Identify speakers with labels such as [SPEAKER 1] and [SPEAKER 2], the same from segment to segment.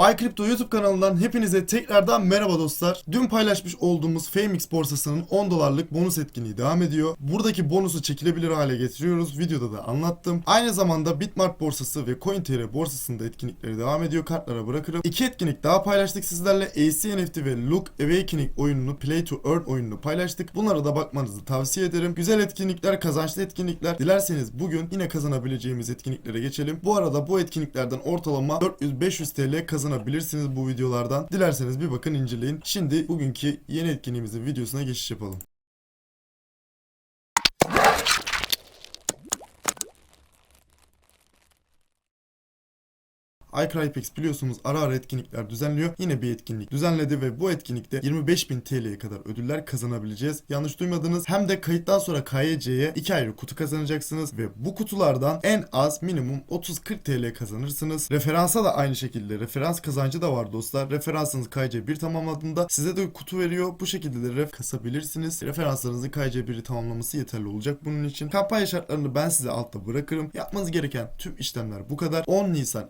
[SPEAKER 1] iCrypto YouTube kanalından hepinize tekrardan merhaba dostlar. Dün paylaşmış olduğumuz FameX borsasının 10 dolarlık bonus etkinliği devam ediyor. Buradaki bonusu çekilebilir hale getiriyoruz. Videoda da anlattım. Aynı zamanda Bitmart borsası ve CoinTR borsasında etkinlikleri devam ediyor. Kartlara bırakırım. İki etkinlik daha paylaştık sizlerle. AC NFT ve Look Awakening oyununu Play to Earn oyununu paylaştık. Bunlara da bakmanızı tavsiye ederim. Güzel etkinlikler, kazançlı etkinlikler. Dilerseniz bugün yine kazanabileceğimiz etkinliklere geçelim. Bu arada bu etkinliklerden ortalama 400-500 TL kazanabilirsiniz bu videolardan. Dilerseniz bir bakın inceleyin. Şimdi bugünkü yeni etkinliğimizin videosuna geçiş yapalım. iCrypex biliyorsunuz ara ara etkinlikler düzenliyor. Yine bir etkinlik düzenledi ve bu etkinlikte 25.000 TL'ye kadar ödüller kazanabileceğiz. Yanlış duymadınız. Hem de kayıttan sonra KYC'ye 2 ayrı kutu kazanacaksınız ve bu kutulardan en az minimum 30-40 TL kazanırsınız. Referansa da aynı şekilde referans kazancı da var dostlar. Referansınız KYC 1 tamamladığında size de kutu veriyor. Bu şekilde de ref kasabilirsiniz. Referanslarınızın KYC 1'i tamamlaması yeterli olacak bunun için. Kampanya şartlarını ben size altta bırakırım. Yapmanız gereken tüm işlemler bu kadar. 10 Nisan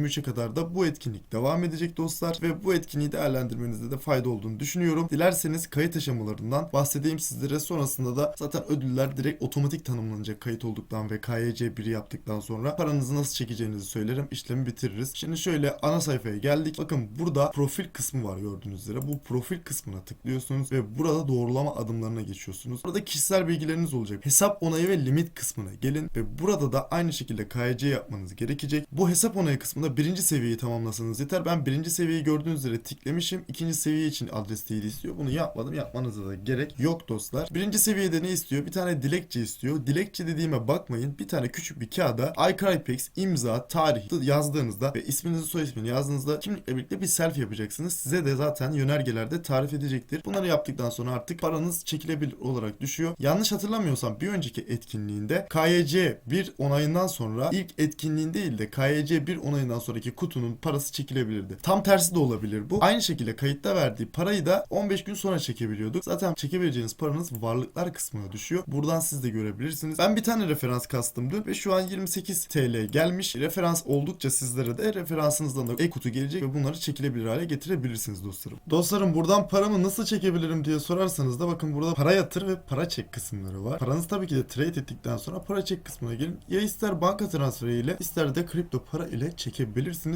[SPEAKER 1] 2023'e kadar da bu etkinlik devam edecek dostlar ve bu etkinliği değerlendirmenizde de fayda olduğunu düşünüyorum. Dilerseniz kayıt aşamalarından bahsedeyim sizlere. Sonrasında da zaten ödüller direkt otomatik tanımlanacak kayıt olduktan ve KYC 1'i yaptıktan sonra paranızı nasıl çekeceğinizi söylerim. İşlemi bitiririz. Şimdi şöyle ana sayfaya geldik. Bakın burada profil kısmı var gördüğünüz üzere. Bu profil kısmına tıklıyorsunuz ve burada doğrulama adımlarına geçiyorsunuz. Burada kişisel bilgileriniz olacak. Hesap onayı ve limit kısmına gelin ve burada da aynı şekilde KYC yapmanız gerekecek. Bu hesap onayı kısmında birinci seviyeyi tamamlasanız yeter. Ben birinci seviyeyi gördüğünüz üzere tiklemişim. İkinci seviye için adres değil istiyor. Bunu yapmadım. Yapmanıza da gerek yok dostlar. Birinci seviyede ne istiyor? Bir tane dilekçe istiyor. Dilekçe dediğime bakmayın. Bir tane küçük bir kağıda iCrypex imza, tarih yazdığınızda ve isminizi soy ismini yazdığınızda kimlikle birlikte bir selfie yapacaksınız. Size de zaten yönergelerde tarif edecektir. Bunları yaptıktan sonra artık paranız çekilebilir olarak düşüyor. Yanlış hatırlamıyorsam bir önceki etkinliğinde KYC 1 onayından sonra ilk etkinliğin değil de KYC 1 onayından sonraki kutunun parası çekilebilirdi. Tam tersi de olabilir bu. Aynı şekilde kayıtta verdiği parayı da 15 gün sonra çekebiliyorduk. Zaten çekebileceğiniz paranız varlıklar kısmına düşüyor. Buradan siz de görebilirsiniz. Ben bir tane referans kastım dün ve şu an 28 TL gelmiş. Referans oldukça sizlere de referansınızdan da e-kutu gelecek ve bunları çekilebilir hale getirebilirsiniz dostlarım. Dostlarım buradan paramı nasıl çekebilirim diye sorarsanız da bakın burada para yatır ve para çek kısımları var. Paranızı tabii ki de trade ettikten sonra para çek kısmına gelin. Ya ister banka transferi ile ister de kripto para ile çekebilirsiniz.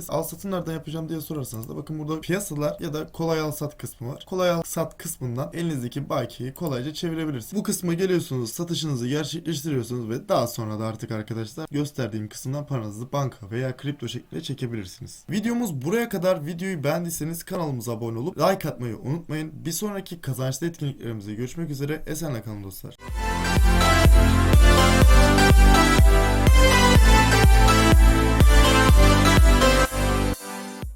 [SPEAKER 1] Al satın nereden yapacağım diye sorarsanız da bakın burada piyasalar ya da kolay al sat kısmı var. Kolay al sat kısmından elinizdeki bakiyeyi kolayca çevirebilirsiniz. Bu kısma geliyorsunuz, satışınızı gerçekleştiriyorsunuz ve daha sonra da artık arkadaşlar gösterdiğim kısımdan paranızı banka veya kripto şeklinde çekebilirsiniz. Videomuz buraya kadar. Videoyu beğendiyseniz kanalımıza abone olup like atmayı unutmayın. Bir sonraki kazançlı etkinliklerimizde görüşmek üzere. Esenle kalın dostlar.